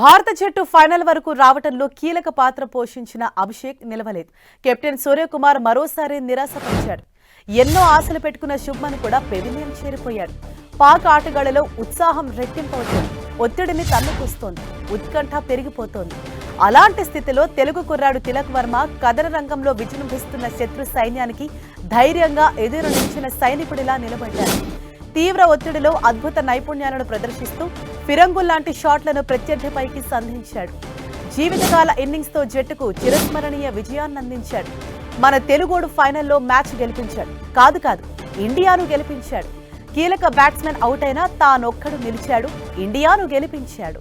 భారత జట్టు ఫైనల్ వరకు రావటంలో కీలక పాత్ర పోషించిన అభిషేక్ నిలవలేదు. కెప్టెన్ సూర్యకుమార్ మరోసారి నిరాశపరిచాడు. ఎన్నో ఆశలు పెట్టుకున్న శుభ్మన్ కూడా పెవిలియన్ చేరిపోయాడు. పాక్ ఆటగాళ్ళలో ఉత్సాహం రెట్టింపవుతోంది. ఒత్తిడిని తన్నుకొస్తోంది. ఉత్కంఠ పెరిగిపోతోంది. అలాంటి స్థితిలో తెలుగు కుర్రాడు తిలక్ వర్మ కథన రంగంలో విజృంభిస్తున్న శత్రు సైన్యానికి ధైర్యంగా ఎదురు నిలిచిన సైనికుడిలా నిలబడ్డాడు. తీవ్ర ఒత్తిడిలో అద్భుత నైపుణ్యాలను ప్రదర్శిస్తూ ఫిరంగుల్ లాంటి షాట్లను ప్రత్యర్థిపైకి సంధించాడు. జీవితకాల ఇన్నింగ్స్తో జట్టుకు చిరస్మరణీయ విజయాన్ని అందించాడు. మన తెలుగోడు ఫైనల్లో మ్యాచ్ గెలిపించాడు. కాదు కాదు ఇండియాను గెలిపించాడు. కీలక బ్యాట్స్మెన్ అవుట్ అయినా తానొక్కడు నిలిచాడు ఇండియాను గెలిపించాడు.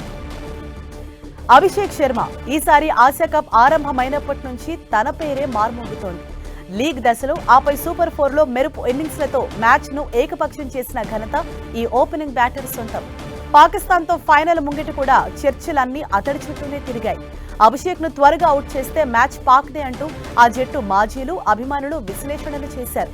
అభిషేక్ శర్మ ఈసారి ఆసియా కప్ ఆరంభమైనప్పటి నుంచి తన పేరే మార్మోగుతోంది. లీగ్ దశలో ఆపై సూపర్ ఫోర్లో మెరుపు ఇన్నింగ్స్లతో మ్యాచ్ను ఏకపక్షం చేసిన ఘనత ఈ ఓపెనింగ్ బ్యాటర్ సొంతం. పాకిస్తాన్తో ఫైనల్ ముంగిట కూడా చర్చలన్నీ అతడి చుట్టూనే తిరిగాయి. అభిషేక్ను త్వరగా అవుట్ చేస్తే మ్యాచ్ పాక్దే అంటూ ఆ జట్టు మాజీలు అభిమానులు విశ్లేషణలు చేశారు.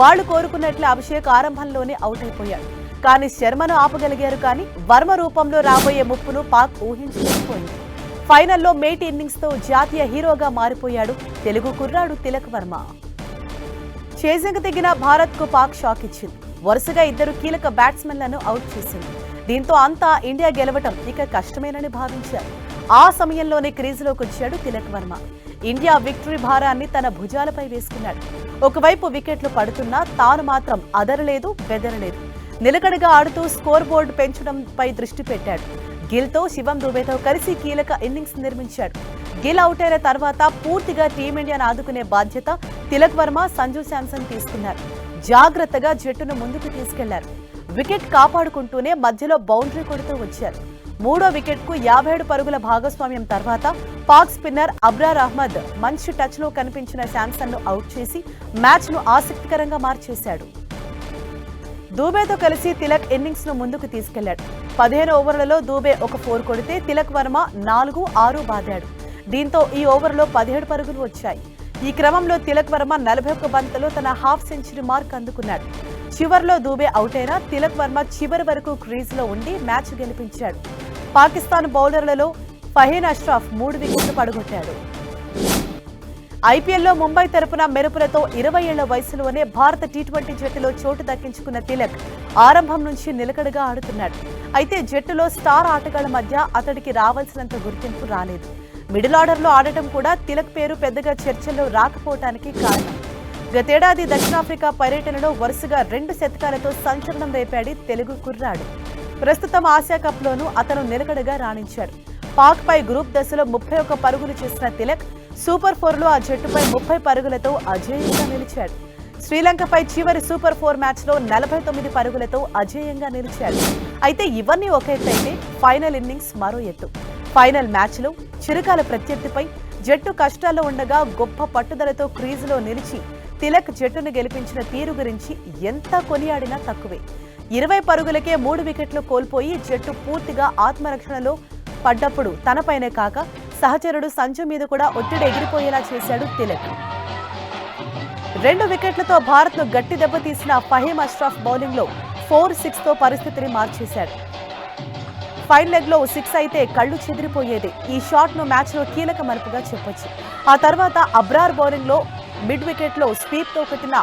వాళ్ళు కోరుకున్నట్లే అభిషేక్ ఆరంభంలోనే అవుట్ అయిపోయాడు. కానీ శర్మను ఆపగలిగారు కానీ వర్మ రూపంలో రాబోయే ముప్పును పాక్ ఊహించలేకపోయింది. ఫైనల్లో మేటి ఇన్నింగ్స్తో జాతీయ హీరోగా మారిపోయాడు తెలుగు కుర్రాడు తిలక్ వర్మ. చేజంగ దిగిన భారత్కు పాక్ షాక్ ఇచ్చింది వరుసగా ఇద్దరు కీలక బ్యాట్స్మెన్లను అవుట్ చేసింది. దీంతో అంతా ఇండియా గెలవటం ఇక కష్టమేనని భావించారు. ఆ సమయంలోనే క్రీజులోకి వచ్చాడు తిలక్ వర్మ. ఇండియా విక్టరీ భారాన్ని తన భుజాలపై వేసుకున్నాడు. ఒకవైపు వికెట్లు పడుతున్నా తాను మాత్రం అదరలేదు బెదరలేదు. నిలకడగా ఆడుతూ స్కోర్ బోర్డు పెంచడంపై దృష్టి పెట్టాడు. గిల్తో శివం దుబేతో కలిసి కీలక ఇన్నింగ్స్ నిర్మించాడు. గిల్ అవుట్ అయిన తర్వాత పూర్తిగా టీమిండియాను ఆదుకునే బాధ్యత తిలక్ వర్మ సంజు శాంసన్ తీసుకున్నారు. జాగ్రత్తగా జట్టును ముందుకు తీసుకెళ్ళారు. వికెట్ కాపాడుకుంటూనే మధ్యలో బౌండరీ కొడుతూ వచ్చారు. మూడో వికెట్కు యాభై ఏడు పరుగుల భాగస్వామ్యం తర్వాత పాక్ స్పిన్నర్ అబ్రార్ అహ్మద్ మంచి టచ్లో కనిపించిన శాంసన్ను అవుట్ చేసి మ్యాచ్ను ఆసక్తికరంగా మార్చేశాడు. దూబేతో కలిసి తిలక్ ఇన్నింగ్స్ను ముందుకు తీసుకెళ్ళాడు. పదిహేను ఓవర్లలో దూబే ఒక ఫోర్ కొడితే తిలక్ వర్మ నాలుగు ఆరు బాదాడు. దీంతో ఈ ఓవర్లో పదిహేడు పరుగులు వచ్చాయి. ఈ క్రమంలో తిలక్ వర్మ నలభై ఒక్క బంతులో తన హాఫ్ సెంచరీ మార్క్ అందుకున్నాడు. చివర్లో దూబే అవుట్ అయినా తిలక్ వర్మ చివరి వరకు క్రీజ్లో ఉండి మ్యాచ్ గెలిపించాడు. పాకిస్తాన్ బౌలర్లలో ఫహీన్ అష్రాఫ్ మూడు వికెట్లు పడగొట్టాడు. ఐపీఎల్లో ముంబై తరపున మెరుపులతో ఇరవై ఏళ్ళ వయసులోనే భారత టీ ట్వంటీ జట్టులో చోటు దక్కించుకున్న తిలక్ ఆరంభం నుంచి నిలకడగా ఆడుతున్నాడు. అయితే జట్టులో స్టార్ ఆటగాళ్ళ మధ్య అతడికి రావాల్సినంత గుర్తింపు రాలేదు. మిడిల్ ఆర్డర్లో ఆడటం కూడా తిలక్ పేరు పెద్దగా చర్చల్లో రాకపోవటానికి కారణం. గతేడాది దక్షిణాఫ్రికా పర్యటనలో వరుసగా రెండు శతకాలతో సంచలనం రేపాడి తెలుగు కుర్రాడు. ప్రస్తుతం ఆసియా కప్లోనూ అతను నిలకడగా రాణించాడు పాక్ పై గ్రూప్ దశలో ముప్పై ఒక్క పరుగులు చేసిన తిలక్ సూపర్ ఫోర్లో ఆ జట్టుపై ముప్పై పరుగులతో అజేయంగా నిలిచాడు. శ్రీలంకపై చివరి సూపర్ ఫోర్ మ్యాచ్లో నలభై తొమ్మిది పరుగులతో అజేయంగా నిలిచాడు. అయితే ఇవన్నీ ఒక ఎత్తు అయితే ఫైనల్ ఇన్నింగ్స్ మరో ఎత్తు. ఫైనల్ మ్యాచ్లో చిరకాల ప్రత్యర్థిపై జట్టు కష్టాల్లో ఉండగా గొప్ప పట్టుదలతో క్రీజులో నిలిచి తిలక్ జట్టును గెలిపించిన తీరు గురించి ఎంత కొనియాడినా తక్కువే. ఇరవై పరుగులకే మూడు వికెట్లు కోల్పోయి జట్టు పూర్తిగా ఆత్మరక్షణలో పడ్డప్పుడు తనపైనే కాక సహచరుడు సంజు మీద కూడా ఒత్తిడి ఎగిరిపోయేలా చేశాడు తిలక్. రెండు వికెట్లతో భారత్ను గట్టి దెబ్బతీసిన ఫహీం అష్రాఫ్ బౌలింగ్లో ఫోర్ సిక్స్తో పరిస్థితిని మార్చేశాడు. ఫైన్ లెగ్లో సిక్స్ అయితే కళ్ళు చెదిరిపోయేది. ఈ షాట్ను కీలక మలుపుగా చెప్పొచ్చు. ఆ తర్వాత అబ్రార్ బౌలింగ్లో మిడ్ వికెట్లో స్వీప్తో కొట్టిన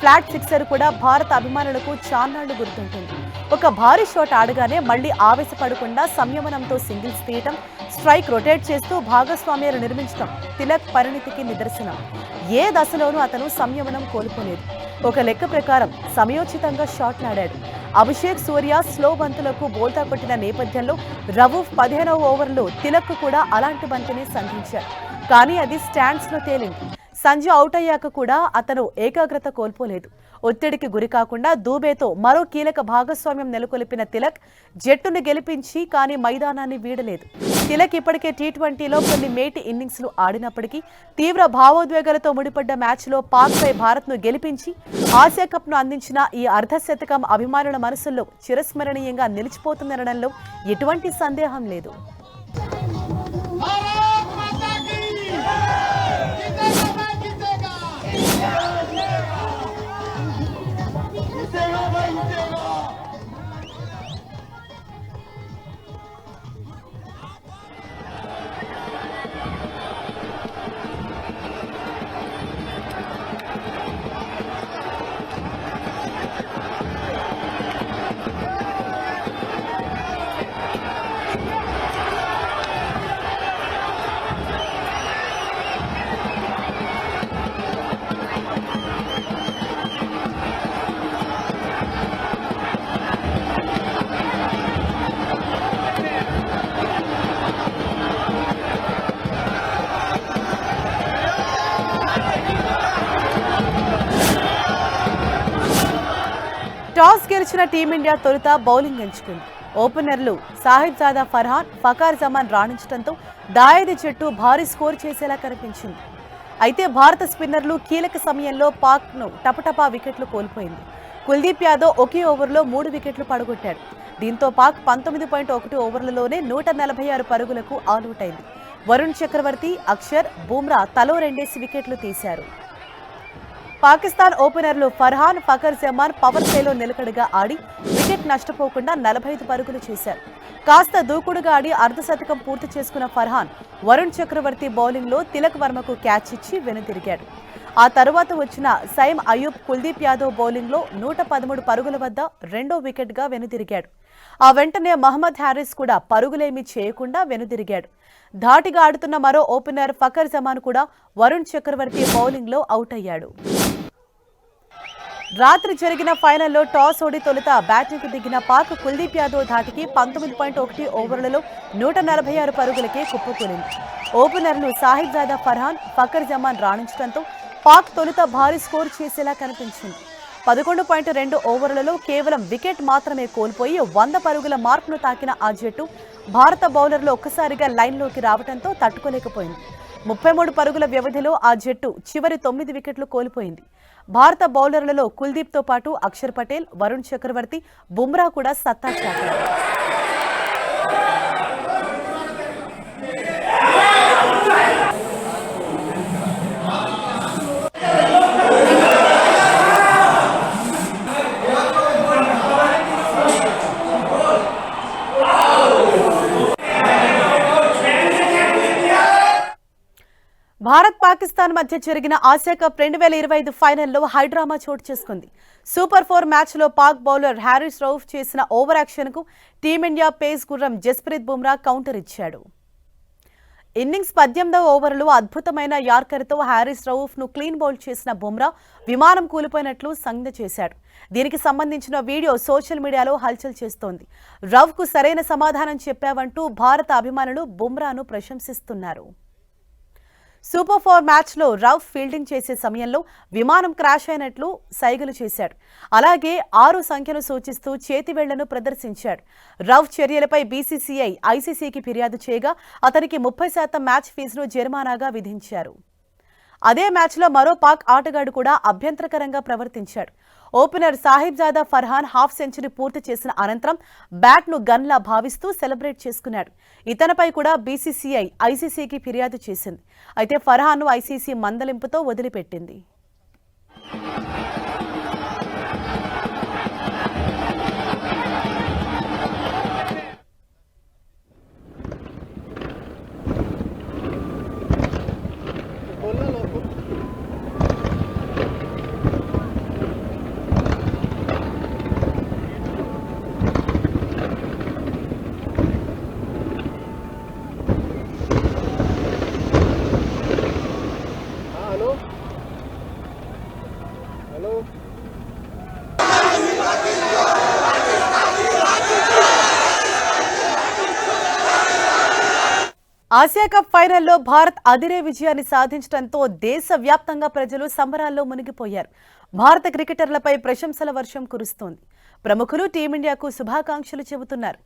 ఫ్లాట్ సిక్సర్ కూడా భారత అభిమానులకు చాన్నాళ్ళు గుర్తుంటుంది. ఒక భారీ షాట్ ఆడగానే మళ్ళీ ఆవేశపడకుండా సంయమనంతో సింగిల్స్ తీయటం స్ట్రైక్ రొటేట్ చేస్తూ భాగస్వామ్యాలు నిర్మించడం తిలక్ పరిణితికి నిదర్శనం. ఏ దశలోనూ అతను సంయమనం కోల్పోలేదు. ఒక లెక్క ప్రకారం సమయోచితంగా షాట్ నాడాడు అభిషేక్ సూర్య స్లో బంతులకు బోల్తా కొట్టిన నేపథ్యంలో రవూఫ్ పదిహేనవ ఓవర్లో తిలక్ కూడా అలాంటి బంతిని సంధించాడు. కానీ అది స్టాండ్స్లో తేలింది. సంజు అవుట్ అయ్యాక కూడా అతను ఏకాగ్రత కోల్పోలేదు. ఒత్తిడికి గురి కాకుండా దూబేతో మరో కీలక భాగస్వామ్యం నెలకొల్పిన తిలక్ జట్టును గెలిపించి కానీ మైదానాన్ని వీడలేదు. తిలక్ ఇప్పటికే టీ ట్వంటీలో కొన్ని మేటి ఇన్నింగ్స్లు ఆడినప్పటికీ తీవ్ర భావోద్వేగాలతో ముడిపడ్డ మ్యాచ్లో పాక్పై భారత్ను గెలిపించి ఆసియా కప్ను అందించిన ఈ అర్ధశతకం అభిమానుల మనసుల్లో చిరస్మరణీయంగా నిలిచిపోతుందనడంలో ఎటువంటి సందేహం లేదు. గెలిచిన టీమిండియా తొలుత బౌలింగ్ ఎంచుకుంది. ఓపెనర్లు సాహిబ్ జాదా ఫర్హాన్ ఫకార్ జమాన్ రాణించడంతో దాయది జట్టు భారీ స్కోర్ చేసేలా కనిపించింది. అయితే భారత స్పిన్నర్లు కీలక సమయంలో పాక్ను టపటపా వికెట్లు కోల్పోయింది. కుల్దీప్ యాదవ్ ఒకే ఓవర్లో మూడు వికెట్లు పడగొట్టాడు. దీంతో పాక్ పంతొమ్మిది పాయింట్ ఒకటి ఓవర్లలోనే నూట నలభై ఆరు పరుగులకు ఆలౌట్ అయింది. వరుణ్ చక్రవర్తి అక్షర్ బూమ్రా తలో రెండేసి వికెట్లు తీశారు. పాకిస్తాన్ ఓపెనర్లు ఫర్హాన్ ఫకర్ జమాన్ పవర్ ప్లేలో నిలకడగా ఆడి వికెట్ నష్టపోకుండా నలభై ఐదు పరుగులు చేశారు. కాస్త దూకుడుగా ఆడి అర్ధశతకం పూర్తి చేసుకున్న ఫర్హాన్ వరుణ్ చక్రవర్తి బౌలింగ్లో తిలక్ వర్మకు క్యాచ్ ఇచ్చి వెనుతిరిగాడు ఆ తరువాత వచ్చిన సైమ్ అయూబ్ కుల్దీప్ యాదవ్ బౌలింగ్లో నూట పదమూడు పరుగుల వద్ద రెండో వికెట్గా వెనుతిరిగాడు ఆ వెంటనే మహమ్మద్ హ్యారిస్ కూడా పరుగులేమీ చేయకుండా వెనుదిరిగాడు. ధాటిగా ఆడుతున్న మరో ఓపెనర్ ఫకర్ జమాన్ కూడా వరుణ్ చక్రవర్తి బౌలింగ్లో అవుట్ అయ్యాడు. రాత్రి జరిగిన ఫైనల్లో టాస్ ఓడి తొలుత బ్యాటింగ్కు దిగిన పాక్ కుల్దీప్ యాదవ్ ధాటికి పంతొమ్మిది పాయింట్ ఒకటి ఓవర్లలో నూట నలభై ఆరు పరుగులకే కుప్పకూలింది. ఓపెనర్లు సాహిబ్ జాదా ఫర్హాన్ ఫకర్ జమాన్ రాణించడంతో పాక్ తొలుత భారీ స్కోర్ చేసేలా కనిపించింది. పదకొండు పాయింట్ రెండు ఓవర్లలో కేవలం వికెట్ మాత్రమే కోల్పోయి వంద పరుగుల మార్కును తాకిన ఆ జట్టు భారత బౌలర్లు ఒక్కసారిగా లైన్లోకి రావడంతో తట్టుకోలేకపోయింది. ముప్పై మూడు పరుగుల వ్యవధిలో ఆ జట్టు చివరి తొమ్మిది వికెట్లు కోల్పోయింది. భారత బౌలర్లలో కుల్దీప్తో పాటు అక్షర్ పటేల్ వరుణ్ చక్రవర్తి బుమ్రా కూడా సత్తా చాటారు భారత్ పాకిస్తాన్ మధ్య జరిగిన ఆసియా కప్ రెండు వేల ఇరవై ఐదు ఫైనల్లో హైడ్రామా చోటు చేసుకుంది. సూపర్ ఫోర్ మ్యాచ్లో పాక్ బౌలర్ హ్యారిస్ రౌఫ్ చేసిన ఓవర్ యాక్షన్కు టీమిండియా పేస్ గుర్రం జస్ప్రీత్ బుమ్రా కౌంటర్ ఇచ్చాడు. ఇన్నింగ్స్ పద్దెనిమిదవ ఓవర్లో అద్భుతమైన యార్కర్తో హ్యారిస్ రౌఫ్ను క్లీన్ బౌల్ చేసిన బుమ్రా విమానం కూలిపోయినట్లు సంజ్ఞ చేశాడు. దీనికి సంబంధించిన వీడియో సోషల్ మీడియాలో హల్చల్ చేస్తోంది. రవ్కు సరైన సమాధానం చెప్పావంటూ భారత అభిమానులు బుమ్రాను ప్రశంసిస్తున్నారు. సూపర్ ఫోర్ మ్యాచ్లో రౌఫ్ ఫీల్డింగ్ చేసే సమయంలో విమానం క్రాష్ అయినట్లు సైగలు చేశాడు. అలాగే ఆరు సంఖ్యను సూచిస్తూ చేతివేళ్ళను ప్రదర్శించాడు. రౌఫ్ చర్యలపై బీసీసీఐ ఐసీసీకి ఫిర్యాదు చేయగా అతనికి ముప్పై శాతం మ్యాచ్ ఫీజును జరిమానాగా విధించారు. అదే మ్యాచ్లో మరో పాక్ ఆటగాడు కూడా అభ్యంతరకరంగా ప్రవర్తించాడు. Opener Sahibzada Farhan half century పూర్తి చేసిన అనంతరం బ్యాట్ను గన్లా భావిస్తూ సెలబ్రేట్ చేసుకున్నాడు. ఇతనిపై కూడా బీసీసీఐ ఐసీసీకి ఫిర్యాదు చేసింది. అయితే ఫర్హాన్ను ఐసీసీ మందలింపుతో వదిలిపెట్టింది. ఆసియా కప్ ఫైనల్లో భారత్ అదిరే విజయాన్ని సాధించడంతో దేశవ్యాప్తంగా ప్రజలు సంబరాల్లో మునిగిపోయారు. భారత క్రికెటర్లపై ప్రశంసల వర్షం కురుస్తోంది. ప్రముఖులు టీమిండియాకు శుభాకాంక్షలు చెబుతున్నారు.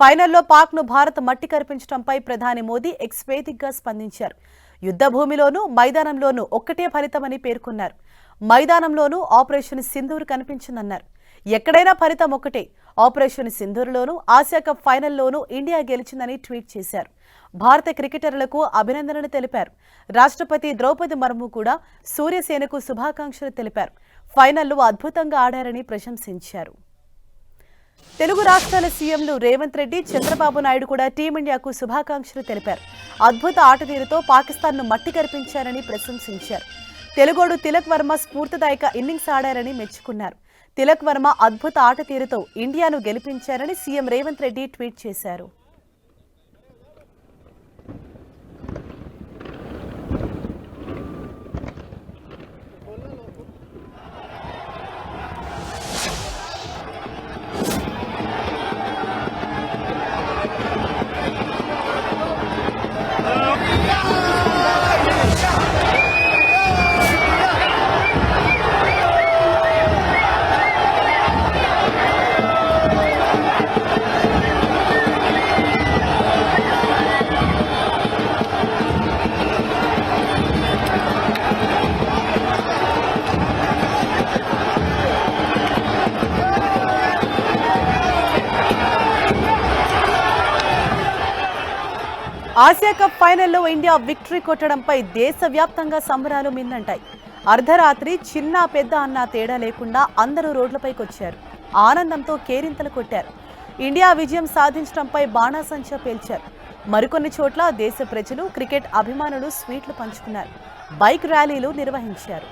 ఫైనల్లో పాక్ను భారత్ మట్టి కరిపించడంపై ప్రధాని మోదీ ఎక్స్వేదిక్గా స్పందించారు. యుద్ధ భూమిలోనూ మైదానంలోనూ ఒక్కటే ఫలితమని పేర్కొన్నారు. మైదానంలోనూ ఆపరేషన్ సింధూర్ కనిపించిందన్నారు. ఎక్కడైనా ఫలితం ఒకటే ఆపరేషన్ సింధూర్లోనూ ఆసియా కప్ ఫైనల్లోనూ ఇండియా గెలిచిందని ట్వీట్ చేశారు. భారత క్రికెటర్లకు అభినందనలు తెలిపారు. రాష్ట్రపతి ద్రౌపది మర్ము కూడా సూర్యసేనకు శుభాకాంక్షలు తెలిపారు. ఫైనల్లో అద్భుతంగా ఆడారని ప్రశంసించారు. తెలుగు రాష్ట్రాల సీఎంలు రేవంత్ రెడ్డి చంద్రబాబు నాయుడు కూడా టీమిండియాకు శుభాకాంక్షలు తెలిపారు. అద్భుత ఆటతీరుతో పాకిస్తాన్ను మట్టి కరిపించారని ప్రశంసించారు. తెలుగోడు తిలక్ వర్మ స్ఫూర్తిదాయక ఇన్నింగ్స్ ఆడారని మెచ్చుకున్నారు. తిలక్ వర్మ అద్భుత ఆట తీరుతో ఇండియాను గెలిపించారని సీఎం రేవంత్ రెడ్డి ట్వీట్ చేశారు. ఆసియా కప్ ఫైనల్లో ఇండియా విక్టరీ కొట్టడంపై దేశవ్యాప్తంగా సంబరాలు మిన్నంటాయి. అర్ధరాత్రి చిన్న పెద్ద అన్న తేడా లేకుండా అందరూ రోడ్లపైకి వచ్చారు ఆనందంతో కేరింతలు కొట్టారు. ఇండియా విజయం సాధించడంపై బాణాసంచా పేల్చారు. మరికొన్ని చోట్ల దేశ ప్రజలు క్రికెట్ అభిమానులు స్వీట్లు పంచుకున్నారు. బైక్ ర్యాలీలు నిర్వహించారు.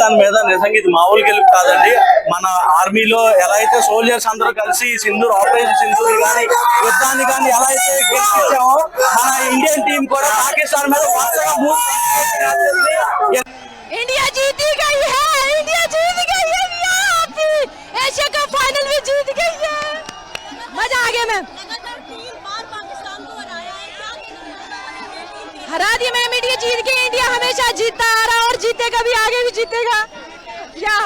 పాకిస్తాన్ మీద నిజంగా ఇది మామూలు గెలుపు కాదండి మన ఆర్మీలో ఎలా అయితే సోల్జర్స్ అందరూ కలిసి సింధూర్ ఆపరేషన్ సింధూర్ కానీ యుద్ధాన్ని కానీ ఎలా అయితే గెలిపించామో మన ఇండియన్ టీం కూడా పాకిస్తాన్ మీద వరుసగా మూడు इंडिया जीती गई है इंडिया जीत गई है यहाँ एशिया कप फाइनल में जीत गई है मजा आ गया मैम लगातार तीन बार पाकिस्तान को हराया है क्या कहना हरा दिया मैम इंडिया जीत गई जीतेगा भी आगे भी जीतेगा या